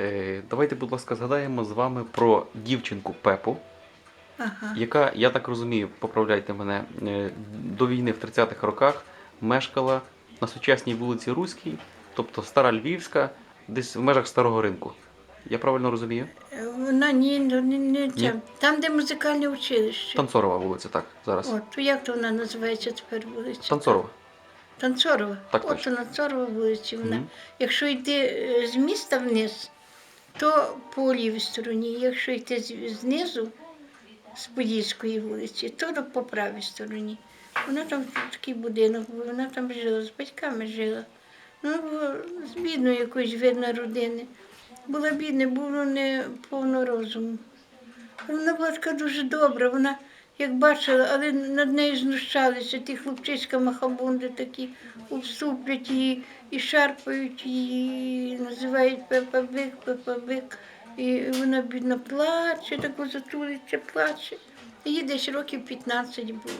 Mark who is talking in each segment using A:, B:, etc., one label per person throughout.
A: Е, давайте, будь ласка, згадаємо з вами про дівчинку Пепу,
B: Ага.
A: яка, я так розумію, поправляйте мене, е, до війни в 30-х роках мешкала на сучасній вулиці Руській, тобто Стара Львівська, десь в межах старого ринку. Я правильно розумію?
B: Е, Вона ні, не, не
A: Ні?
B: там. Де музикальне училище.
A: Танцорова вулиця, так, зараз.
B: От, то як то вона називається тепер вулиця?
A: Танцорова.
B: Танцорова.
A: Так
B: От
A: точно.
B: Танцорова вулиця. Вона.
A: Мгм.
B: Якщо йти з міста вниз, то по лівій стороні. Якщо йти знизу, з Подільської вулиці, то по правій стороні. Вона там такий будинок був, вона там жила, з батьками жила. Ну, з бідної якоїсь видно родини. Була бідна, було не повно розуму. Вона була така дуже добра, вона, як бачила, але над нею знущалися, ті хлопчиська махабунди такі обступлять її і шарпають її, називають Пепа Бик, Пепа Бик. І вона бідно плаче, таку затулиться, плаче. Їй десь років 15 було.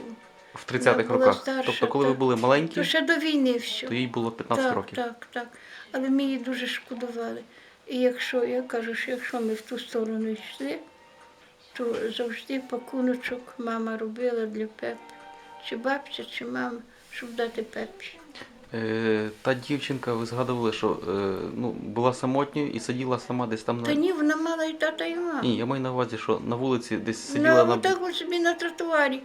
A: В 30-х роках.
B: старша,
A: тобто, коли ви були маленькі,
B: То ще до війни все.
A: то їй було 15
B: так,
A: років.
B: Так, так. Але ми її дуже шкодували. І якщо я кажу, що якщо ми в ту сторону йшли, то завжди пакуночок мама робила для Пепи. Чи бабця, чи мама, щоб дати Пепі.
A: Е, та дівчинка, ви згадували, що е, ну, була самотньою і сиділа сама десь там на.
B: Та ні, вона мала і тата, і маму.
A: Ні, я маю на увазі, що на вулиці десь сиділа
B: Ну,
A: на.
B: отак от собі на тротуарі.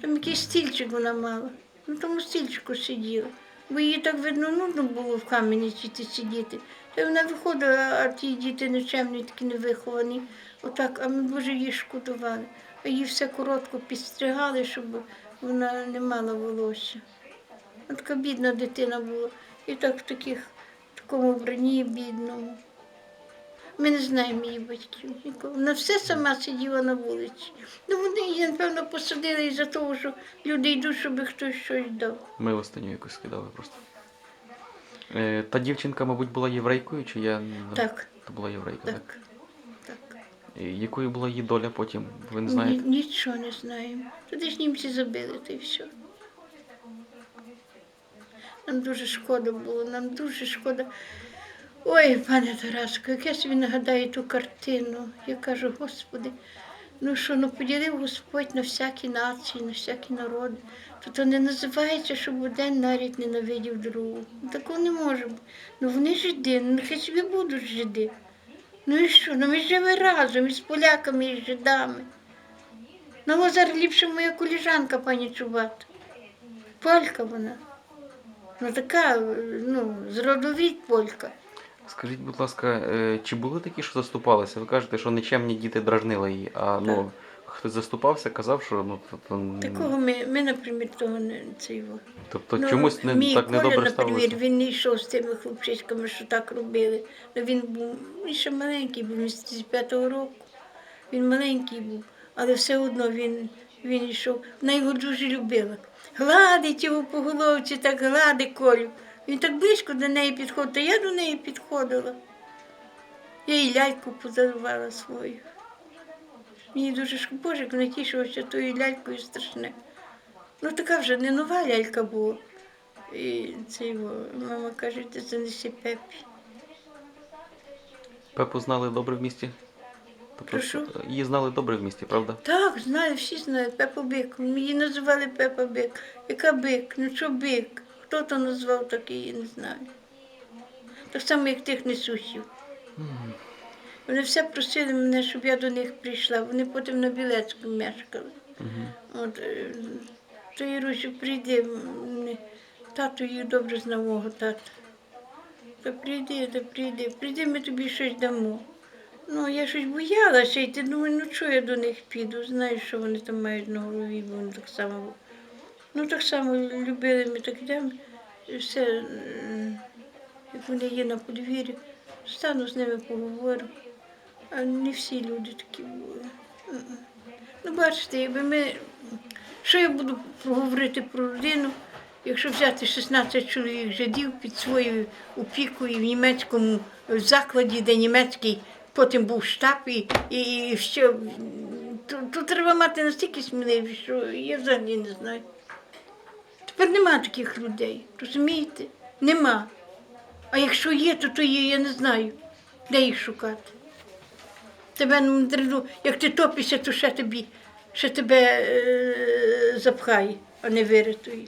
B: Там якийсь стільчик вона мала. На тому стільчику сиділа. Бо їй так видно, нудно було в кам'яниці ті сидіти. Й вона виходила, а ті діти нечемні, такі невиховані. Отак, а ми дуже її шкодували. А її все коротко підстригали, щоб вона не мала волосся. От така бідна дитина була. І так в таких, в такому вбранні бідному. Ми не знаємо її батьків нікого. Вона все сама сиділа на вулиці. Ну вони її, напевно, посадили із-за того, що люди йдуть, щоб хтось щось дав.
A: Милостиню якусь скидали просто. Е, та дівчинка, мабуть, була єврейкою, чи я. не-
B: Так,
A: Та була єврейка, так?
B: так, так.
A: І якою була її доля потім, ви не
B: Ні,
A: знаєте?
B: нічого не знаємо. Туди ж німці забили, та й все. Нам дуже шкода було, нам дуже шкода. Ой, пане Тараско, як я собі нагадаю ту картину. Я кажу, Господи, ну що, ну поділив Господь на всякі нації, на всякі народи. То то не називається, щоб один навіть ненавидів другого. Ну, Такого не може бути. Ну вони жиди, ну нехай собі будуть жиди. Ну і що? Ну ми живемо разом із поляками, і з жидами. Ну, а зараз ліпше моя коліжанка, пані Чубат. Полька вона. Ну така, ну, з родовід полька.
A: Скажіть, будь ласка, е, чи були такі, що заступалися? Ви кажете, що нечемні діти дражнили її, а ну хтось заступався, казав, що ну то, то
B: Такого ми, ми наприклад, того не цього.
A: тобто
B: Ну,
A: чомусь не
B: мій
A: так
B: Коля,
A: недобре
B: наприклад,
A: ставилося.
B: він не йшов з тими хлопчиськами, що так робили. Ну, він був він ще маленький, був він з 5-го року. Він маленький був, але все одно він, він йшов. Вона його дуже любила. Гладить його по головці, так гладить колю. Він так близько до неї підходив, то я до неї підходила. Я їй ляльку подарувала свою. Мені дуже Боже, як вона тою лялькою страшне. Ну така вже не нова лялька була. І це його мама каже, ти занеси Пепі.
A: Пепу знали добре в місті? Тобто
B: Прошу?
A: її знали добре в місті, правда?
B: Так, знаю, всі знають Пепа Бик. Її називали Пепа Бик. Яка бик? Ну що бик? Хто то назвав такий, я не знаю. Так само, як тих несусів. Вони все просили мене, щоб я до них прийшла. Вони потім на Білецькому мешкали. От, е, то Ірусю, прийди. Тато їх добре знав мого тата. Та прийди, та прийди, прийди, ми тобі щось дамо. Ну, я щось боялася йти, думаю, ну чого я до них піду, знаю, що вони там мають на голові, бо вони так само. Ну, так само любили ми так йдемо. і Все, як вони є на подвір'ї, стану з ними поговорю. А не всі люди такі були. Ну, бачите, якби ми. Що я буду говорити про родину, якщо взяти 16 чоловік жидів під своєю опікою в німецькому закладі, де німецький потім був штаб, і, і, і ще то треба мати настільки сміливість, що я взагалі не знаю. Тепер нема таких людей, розумієте? Нема. А якщо є, то то є, я не знаю. Де їх шукати? Тебе ну, дреду, як ти топишся, то ще тобі, ще тебе е, запхає, а не вирятує.